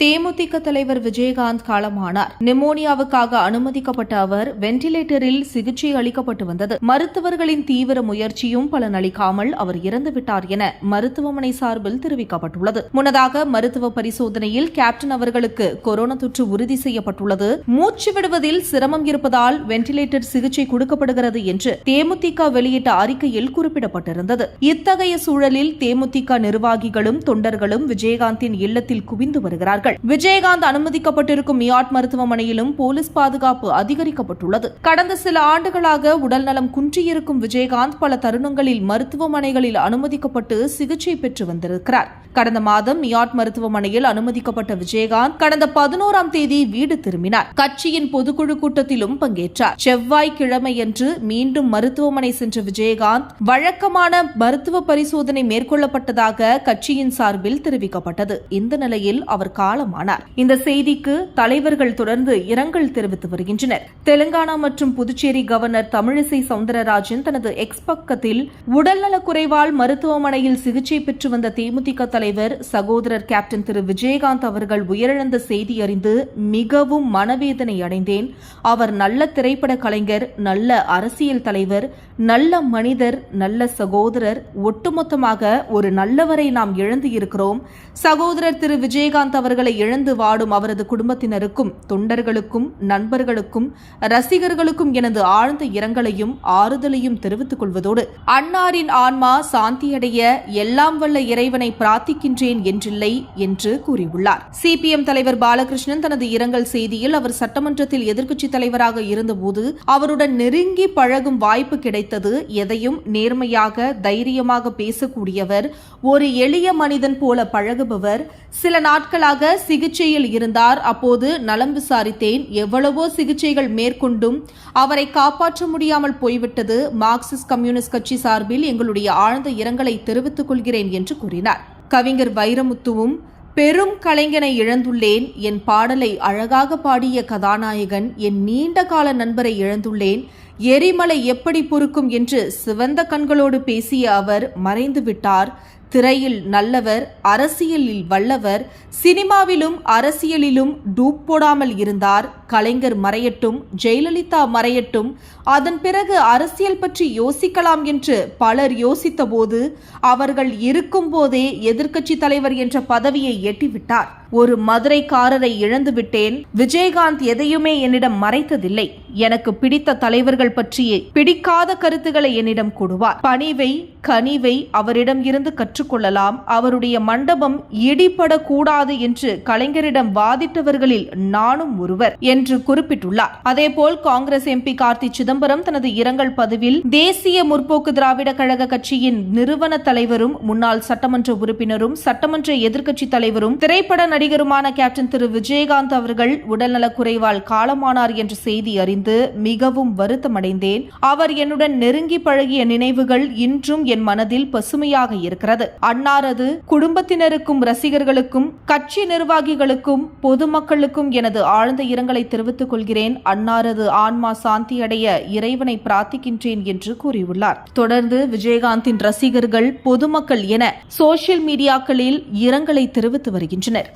தேமுதிக தலைவர் விஜயகாந்த் காலமானார். நிமோனியாவுக்காக அனுமதிக்கப்பட்ட அவர் வெண்டிலேட்டரில் சிகிச்சை அளிக்கப்பட்டு வந்தது. மருத்துவர்களின் தீவிர முயற்சியும் பலனளிக்காமல் அவர் இறந்துவிட்டார் என மருத்துவமனை சார்பில் தெரிவிக்கப்பட்டுள்ளது. முன்னதாக மருத்துவ பரிசோதனையில் கேப்டன் அவர்களுக்கு கொரோனா தொற்று உறுதி செய்யப்பட்டுள்ளது. மூச்சு விடுவதில் சிரமம் இருப்பதால் வெண்டிலேட்டர் சிகிச்சை கொடுக்கப்படுகிறது என்று தேமுதிக வெளியிட்ட அறிக்கையில் குறிப்பிடப்பட்டிருந்தது. இத்தகைய சூழலில் தேமுதிக நிர்வாகிகளும் தொண்டர்களும் விஜயகாந்தின் இல்லத்தில் குவிந்து வருகிறார்கள். விஜயகாந்த் அனுமதிக்கப்பட்டிருக்கும் மியாட் மருத்துவமனையிலும் போலீஸ் பாதுகாப்பு அதிகரிக்கப்பட்டுள்ளது. கடந்த சில ஆண்டுகளாக உடல்நலம் குன்றியிருக்கும் விஜயகாந்த் பல தருணங்களில் மருத்துவமனைகளில் அனுமதிக்கப்பட்டு சிகிச்சை பெற்று வந்திருக்கிறார். கடந்த மாதம் மியாட் மருத்துவமனையில் அனுமதிக்கப்பட்ட விஜயகாந்த் கடந்த பதினோராம் தேதி வீடு திரும்பினார். கட்சியின் பொதுக்குழு கூட்டத்திலும் பங்கேற்றார். செவ்வாய் கிழமையன்று மீண்டும் மருத்துவமனை சென்ற விஜயகாந்த் வழக்கமான மருத்துவ பரிசோதனை மேற்கொள்ளப்பட்டதாக கட்சியின் சார்பில் தெரிவிக்கப்பட்டது. இந்த நிலையில் அவர் காலமானார். இந்த செய்திக்கு தலைவர்கள் தொடர்ந்து இரங்கல் தெரிவித்து வருகின்றனர். தெலுங்கானா மற்றும் புதுச்சேரி கவர்னர் தமிழிசை சவுந்தரராஜன் தனது எக்ஸ் பக்கத்தில் உடல்நலக்குறைவால் மருத்துவமனையில் சிகிச்சை பெற்று வந்த தேமுதிக தலைவர் சகோதரர் கேப்டன் திரு விஜயகாந்த் அவர்கள் உயிரிழந்த செய்தி அறிந்து மிகவும் மனவேதனை அடைந்தேன். அவர் நல்ல திரைப்பட கலைஞர் நல்ல அரசியல் தலைவர் நல்ல மனிதர் நல்ல சகோதரர் ஒட்டுமொத்தமாக ஒரு நல்லவரை நாம் இழந்து இருக்கிறோம். சகோதரர் திரு விஜயகாந்த் அவர்கள் இழந்து வாடும் அவரது குடும்பத்தினருக்கும் தொண்டர்களுக்கும் நண்பர்களுக்கும் ரசிகர்களுக்கும் எனது ஆழ்ந்த இரங்கலையும் ஆறுதலையும் தெரிவித்துக் கொள்வதோடு அன்னாரின் ஆன்மா சாந்தியடைய எல்லாம் வல்ல இறைவனை பிரார்த்திக்கின்றேன் என்றில்லை என்று கூறியுள்ளார். சிபிஎம் தலைவர் பாலகிருஷ்ணன் தனது இரங்கல் செய்தியில் அவர் சட்டமன்றத்தில் எதிர்க்கட்சித் தலைவராக இருந்தபோது அவருடன் நெருங்கி பழகும் வாய்ப்பு கிடைத்தது எதையும் நேர்மையாக தைரியமாக பேசக்கூடியவர் ஒரு எளிய மனிதன் போல பழகுபவர் சில நாட்களாக சிகிச்சையில் இருந்தார். அப்போது நலம் விசாரித்தேன். எவ்வளவோ சிகிச்சைகள் மேற்கொண்டும் அவரை காப்பாற்ற முடியாமல் போய்விட்டது. மார்க்சிஸ்ட் கம்யூனிஸ்ட் கட்சி சார்பில் எங்களுடைய ஆழ்ந்த இரங்கலை தெரிவித்துக் கொள்கிறேன் என்று கூறினார். கவிஞர் வைரமுத்துவும் பெரும் கலைஞனை இழந்துள்ளேன். என் பாடலை அழகாக பாடிய கதாநாயகன் என் நீண்ட கால நண்பரை இழந்துள்ளேன். எரிமலை எப்படி பொறுக்கும்? என்று சிவந்த கண்களோடு பேசிய அவர் மறைந்து விட்டார் திரையில் நல்லவர் அரசியலில் வல்லவர் சினிமாவிலும் அரசியலிலும் டூப் போடாமல் இருந்தார். கலைஞர் மறையட்டும் ஜெயலலிதா மறையட்டும் அதன் பிறகு அரசியல் பற்றி யோசிக்கலாம் என்று பலர் யோசித்தபோது அவர்கள் இருக்கும்போதே எதிர்க்கட்சி தலைவர் என்ற பதவியை எட்டிவிட்டார். ஒரு மதுரைக்காரரை இழந்துவிட்டேன் விஜயகாந்த் எதையுமே என்னிடம் மறைத்ததில்லை. எனக்கு பிடித்த தலைவர்கள் பற்றியே பிடிக்காத கருத்துக்களை என்னிடம் கொடுவார் பணிவை கனிவை அவரிடம் இருந்து கற்றுக்கொள்ளலாம் அவருடைய மண்டபம் இடிபடக்கூடாது என்று கலைஞரிடம் வாதிட்டவர்களில் நானும் ஒருவர் என்று குறிப்பிட்டுள்ளார். அதேபோல் காங்கிரஸ் எம்பி கார்த்தி சிதம்பரம் தனது இரங்கல் பதிவில் தேசிய முற்போக்கு திராவிட கழக கட்சியின் நிறுவன தலைவரும் முன்னாள் சட்டமன்ற உறுப்பினரும் சட்டமன்ற எதிர்க்கட்சி தலைவரும் திரைப்பட நடிகருமான கேப்டன் திரு விஜயகாந்த் அவர்கள் உடல்நலக்குறைவால் காலமானார் என்ற செய்தி அறிந்து மிகவும் வருத்தமடைந்தேன். அவர் என்னுடன் நெருங்கி பழகிய நினைவுகள் இன்றும் என் மனதில் பசுமையாக இருக்கிறது. அன்னாரது குடும்பத்தினருக்கும் ரசிகர்களுக்கும் கட்சி நிர்வாகிகளுக்கும் பொதுமக்களுக்கும் எனது ஆழ்ந்த இரங்கலை தெரிவித்துக் கொள்கிறேன். அன்னாரது ஆன்மா சாந்தியடைய இறைவனை பிரார்த்திக்கின்றேன் என்று கூறியுள்ளார். தொடர்ந்து விஜயகாந்தின் ரசிகர்கள் பொதுமக்கள் என சோசியல் மீடியாக்களில் இரங்கலை தெரிவித்து வருகின்றனர்.